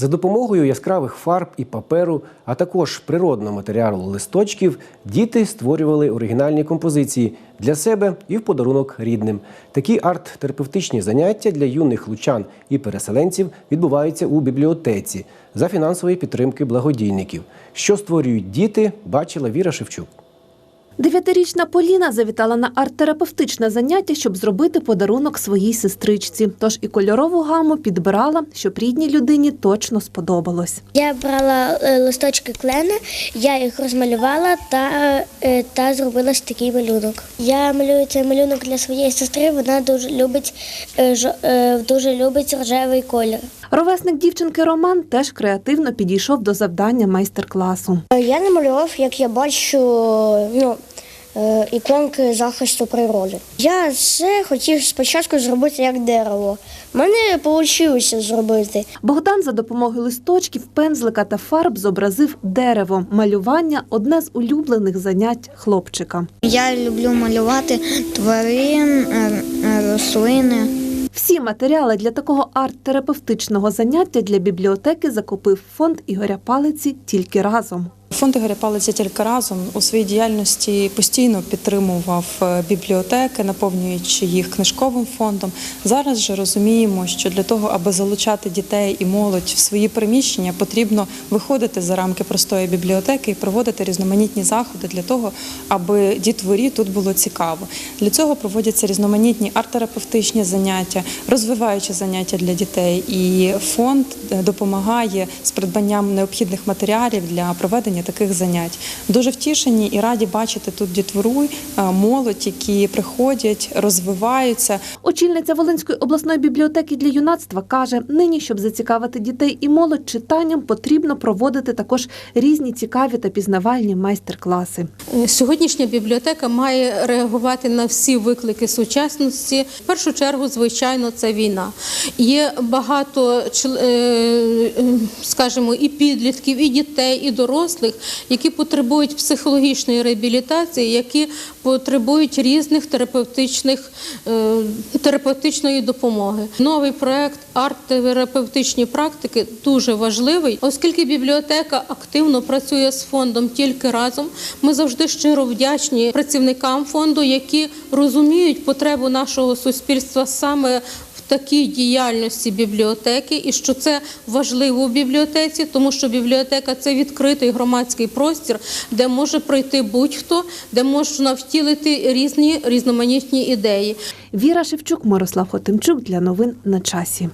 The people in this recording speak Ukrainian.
За допомогою яскравих фарб і паперу, а також природного матеріалу листочків, діти створювали оригінальні композиції для себе і в подарунок рідним. Такі арт-терапевтичні заняття для юних лучан і переселенців відбуваються у бібліотеці за фінансової підтримки благодійників. Що створюють діти, бачила Віра Шевчук. Дев'ятирічна Поліна завітала на арт-терапевтичне заняття, щоб зробити подарунок своїй сестричці. Тож і кольорову гаму підбирала, щоб рідній людині точно сподобалось. Я брала е, листочки клена, я їх розмалювала та, е, та зробила такий малюнок. Я малюю цей малюнок для своєї сестри. Вона дуже любить е, дуже любить рожевий колір. Ровесник дівчинки Роман теж креативно підійшов до завдання майстер-класу. Я намалював, як я бачу, ну. е, Іконки захисту природи. Я це хотів спочатку зробити як дерево. Мене вийшло зробити. Богдан за допомогою листочків, пензлика та фарб зобразив дерево. Малювання одне з улюблених занять хлопчика. Я люблю малювати тварин, е, е, рослини. Всі матеріали для такого арт-терапевтичного заняття для бібліотеки закупив фонд Ігоря Палиці тільки разом. Фонд Ігоря Палиця тільки разом у своїй діяльності постійно підтримував е, бібліотеки, наповнюючи їх книжковим фондом. Зараз же розуміємо, що для того, аби залучати дітей і молодь в свої приміщення, потрібно виходити за рамки простої бібліотеки і проводити різноманітні заходи для того, аби дітворі тут було цікаво. Для цього проводяться різноманітні арт-терапевтичні заняття, розвиваючі заняття для дітей. І фонд е, допомагає з придбанням необхідних матеріалів для проведення таких занять. Дуже втішені і раді бачити тут дітвору, е, молодь, які приходять, розвиваються. Очільниця Волинської обласної бібліотеки для юнацтва каже, нині, щоб зацікавити дітей і молодь читанням, потрібно проводити також різні цікаві та пізнавальні майстер-класи. Е, Сьогоднішня бібліотека має реагувати на всі виклики сучасності. В першу чергу, звичайно, це війна. Є багато, чл- е, скажімо, і підлітків, і дітей, і дорослих, які потребують психологічної реабілітації, які потребують різних терапевтичних е, терапевтичної допомоги. Новий проект арт-терапевтичні практики дуже важливий, оскільки бібліотека активно працює з фондом тільки разом. Ми завжди щиро вдячні працівникам фонду, які розуміють потребу нашого суспільства саме. Такій діяльності бібліотеки, і що це важливо в бібліотеці, тому що бібліотека це відкритий громадський простір, де може прийти будь-хто, де можна втілити різні різноманітні ідеї. Віра Шевчук, Мирослав Хотимчук для новин на часі.